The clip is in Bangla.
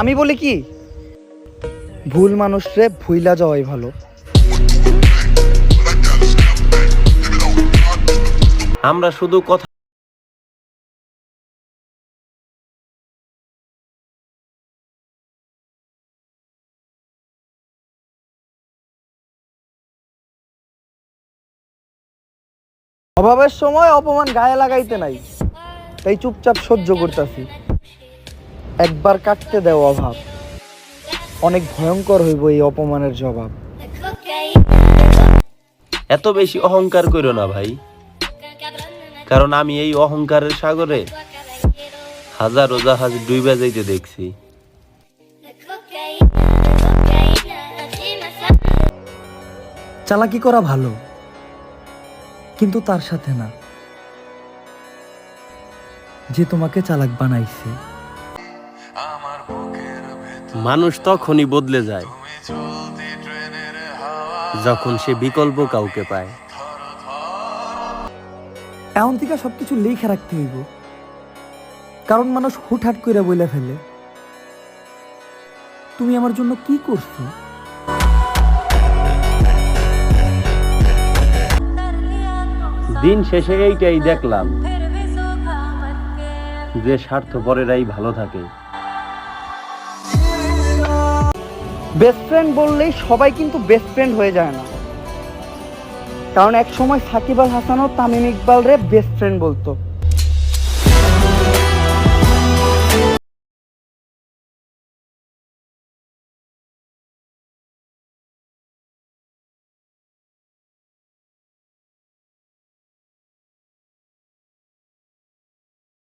আমি বলি কি? ভুল মানুষরে ভুইলা যাওয়াই ভালো। আমরা শুধু কথা অভাবের সময় অপমান গায়ে লাগাইতে নাই। তাই চুপচাপ সহ্য করতেছি। একবার কাটতে দেও অভাব। অনেক ভয়ঙ্কর হইব এই অপমানের জবাব। এত বেশি অহংকার করো না ভাই। কারণ আমি এই অহংকারের সাগরে হাজারো জাহাজ ডুইবা যাইতে দেখছি। চালাকি করা ভালো কিন্তু তার সাথে না। যে তোমাকে চালাক বানাইছে। মানুষ তখনই বদলে যায় যখন সে বিকল্প কাউকে পায়। এমন থেকে সবকিছু লিখে রাখতে হইব। কারণ মানুষ হুটহাট করে বইলে ফেলে। তুমি আমার জন্য কি করছ? দিন শেষে এইটাই দেখলাম যে স্বার্থপরেরাই ভালো থাকে। বেস্ট ফ্রেন্ড বললেই সবাই কিন্তু বেস্ট ফ্রেন্ড হয়ে যায় না। কারণ এক সময় সাকিব আল হাসানও তামিম ইকবাল রে বেস্ট ফ্রেন্ড বলতো।